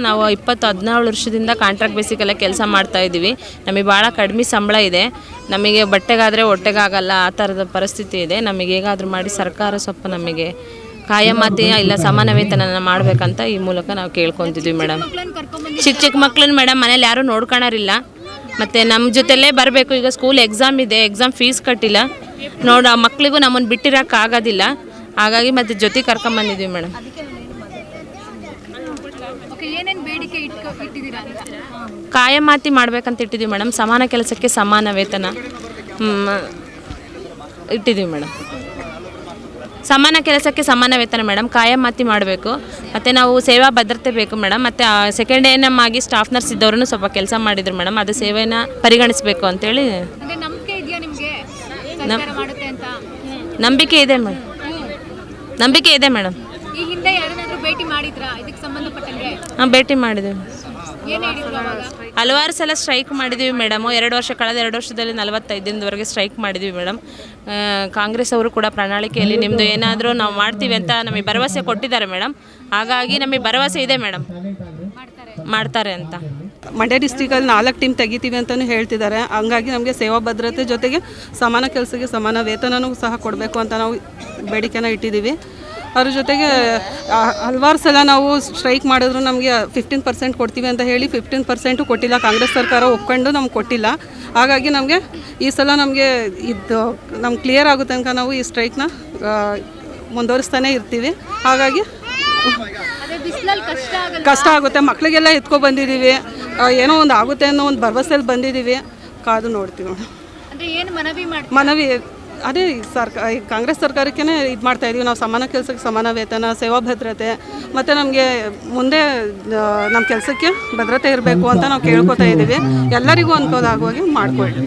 ನಾವು ಇಪ್ಪತ್ತು ಹದಿನೇಳು ವರ್ಷದಿಂದ ಕಾಂಟ್ರಾಕ್ಟ್ ಬೇಸಿಕಲ್ಲೇ ಕೆಲಸ ಮಾಡ್ತಾ ಇದ್ದೀವಿ. ನಮಗೆ ಭಾಳ ಕಡಿಮೆ ಸಂಬಳ ಇದೆ. ನಮಗೆ ಬಟ್ಟೆಗಾದರೆ ಹೊಟ್ಟೆಗಾಗಲ್ಲ, ಆ ಥರದ ಪರಿಸ್ಥಿತಿ ಇದೆ. ನಮಗೆ ಹೇಗಾದರೂ ಮಾಡಿ ಸರ್ಕಾರ ಸ್ವಲ್ಪ ನಮಗೆ ಕಾಯಮಾತಿ ಇಲ್ಲ ಸಮಾನ ವೇತನನ ಮಾಡಬೇಕಂತ ಈ ಮೂಲಕ ನಾವು ಕೇಳ್ಕೊತಿದ್ವಿ ಮೇಡಮ್ ಚಿಕ್ಕ ಚಿಕ್ಕ ಮಕ್ಳನ್ನ ಮೇಡಮ್ ಮನೇಲಿ ಯಾರೂ ನೋಡ್ಕೊಳೋರಿಲ್ಲ. ಮತ್ತು ನಮ್ಮ ಜೊತೆಲೇ ಬರಬೇಕು. ಈಗ ಸ್ಕೂಲ್ ಎಕ್ಸಾಮ್ ಇದೆ, ಎಕ್ಸಾಮ್ ಫೀಸ್ ಕಟ್ಟಿಲ್ಲ. ನೋಡು ಮಕ್ಳಿಗೂ ನಮ್ಮನ್ನು ಬಿಟ್ಟಿರೋಕ್ಕಾಗೋದಿಲ್ಲ. ಹಾಗಾಗಿ ಮತ್ತು ಜೊತೆ ಕರ್ಕೊಂಬಂದಿದ್ವಿ ಮೇಡಮ್ ಏನೇನು ಬೇಡಿಕೆ ಇಟ್ಕೊ ಇಟ್ಟಿದ್ದೀರಾ ಕಾಯಮಾತಿ ಮಾಡ್ಬೇಕಂತ ಇಟ್ಟಿದ್ದೀವಿ ಮೇಡಮ್. ಸಮಾನ ಕೆಲಸಕ್ಕೆ ಸಮಾನ ವೇತನ ಇಟ್ಟಿದ್ದೀವಿ ಮೇಡಮ್. ಸಮಾನ ಕೆಲಸಕ್ಕೆ ಸಮಾನ ವೇತನ ಮೇಡಮ್. ಕಾಯಮಾತಿ ಮಾಡಬೇಕು. ಮತ್ತು ನಾವು ಸೇವಾ ಭದ್ರತೆ ಬೇಕು ಮೇಡಮ್. ಮತ್ತು ಸೆಕೆಂಡ್ ಎನ್ ಎಂ ಆಗಿ ಸ್ಟಾಫ್ ನರ್ಸ್ ಇದ್ದವ್ರೂ ಸ್ವಲ್ಪ ಕೆಲಸ ಮಾಡಿದ್ರು ಮೇಡಮ್. ಅದು ಸೇವೆನ ಪರಿಗಣಿಸಬೇಕು ಅಂತೇಳಿ ನಂಬಿಕೆ ಇದೆ ಮೇಡಮ್. ನಂಬಿಕೆ ಇದೆ ಮೇಡಮ್. ಭೇಟಿ ಮಾಡಿದ್ರಾ? ಇದಕ್ಕೆ ಸಂಬಂಧಪಟ್ಟಂಗೆ ಹಾಂ ಭೇಟಿ ಮಾಡಿದ್ದೀವಿ ಏನ್ ಹೇಳಿದ್ರು ಅವಾಗ? ಹಲವಾರು ಸಲ ಸ್ಟ್ರೈಕ್ ಮಾಡಿದ್ದೀವಿ ಮೇಡಮ್. ಎರಡು ವರ್ಷ ಕಳೆದ ಎರಡು ವರ್ಷದಲ್ಲಿ ನಲವತ್ತೈದು ದಿನದವರೆಗೆ ಸ್ಟ್ರೈಕ್ ಮಾಡಿದ್ವಿ ಮೇಡಮ್. ಆ, ಕಾಂಗ್ರೆಸ್ ಅವರು ಕೂಡ ಪ್ರಣಾಳಿಕೆಯಲ್ಲಿ ನಿಮ್ಮದು ಏನಾದರೂ ನಾವು ಮಾಡ್ತೀವಿ ಅಂತ ನಮಗೆ ಭರವಸೆ ಕೊಟ್ಟಿದ್ದಾರೆ ಮೇಡಮ್. ಹಾಗಾಗಿ ನಮಗೆ ಭರವಸೆ ಇದೆ ಮೇಡಮ್. ಮಾಡ್ತಾರೆ ಅಂತ. ಮಂಡ್ಯ ಡಿಸ್ಟಿಕಲ್ಲಿ ನಾಲ್ಕು ಟೀಮ್ ತೆಗಿತೀವಿ ಅಂತಲೂ ಹೇಳ್ತಿದ್ದಾರೆ. ಹಂಗಾಗಿ ನಮಗೆ ಸೇವಾ ಭದ್ರತೆ ಜೊತೆಗೆ ಸಮಾನ ಕೆಲಸಕ್ಕೆ ಸಮಾನ ವೇತನನೂ ಸಹ ಕೊಡಬೇಕು ಅಂತ ನಾವು ಬೇಡಿಕೆನ ಇಟ್ಟಿದ್ದೀವಿ. ಅದ್ರ ಜೊತೆಗೆ ಹಲವಾರು ಸಲ ನಾವು ಸ್ಟ್ರೈಕ್ ಮಾಡಿದ್ರು ನಮಗೆ ಫಿಫ್ಟೀನ್ ಪರ್ಸೆಂಟ್ ಕೊಡ್ತೀವಿ ಅಂತ ಹೇಳಿ ಫಿಫ್ಟೀನ್ ಪರ್ಸೆಂಟು ಕೊಟ್ಟಿಲ್ಲ. ಕಾಂಗ್ರೆಸ್ ಸರ್ಕಾರ ಒಪ್ಕೊಂಡು ನಮ್ಗೆ ಕೊಟ್ಟಿಲ್ಲ. ಹಾಗಾಗಿ ನಮಗೆ ಈ ಸಲ ನಮಗೆ ಇದು ನಮ್ಗೆ ಕ್ಲಿಯರ್ ಆಗೋ ತನಕ ನಾವು ಈ ಸ್ಟ್ರೈಕ್ನ ಮುಂದುವರಿಸ್ತಾನೆ ಇರ್ತೀವಿ. ಹಾಗಾಗಿ ಕಷ್ಟ ಆಗುತ್ತೆ. ಮಕ್ಕಳಿಗೆಲ್ಲ ಎತ್ಕೊ ಬಂದಿದ್ದೀವಿ ಏನೋ ಒಂದು ಆಗುತ್ತೆ ಅನ್ನೋ ಒಂದು ಭರವಸೆಯಲ್ಲಿ ಬಂದಿದ್ದೀವಿ ಕಾದು ನೋಡ್ತೀವಿ. ಮನವಿ ಮನವಿ ಅದೇ ಸರ್ಕಾರ ಕಾಂಗ್ರೆಸ್ ಸರ್ಕಾರಕ್ಕೇ ಇದು ಮಾಡ್ತಾ ಇದೀವಿ. ನಾವು ಸಮಾನ ಕೆಲಸಕ್ಕೆ ಸಮಾನ ವೇತನ, ಸೇವಾ ಭದ್ರತೆ, ಮತ್ತು ನಮಗೆ ಮುಂದೆ ನಮ್ಮ ಕೆಲಸಕ್ಕೆ ಭದ್ರತೆ ಇರಬೇಕು ಅಂತ ನಾವು ಕೇಳ್ಕೊತಾ ಇದ್ದೀವಿ ಎಲ್ಲರಿಗೂ ಅನುಕೂಲ ಆಗುವಾಗೆ ಮಾಡಿಕೊಡ್ರಿ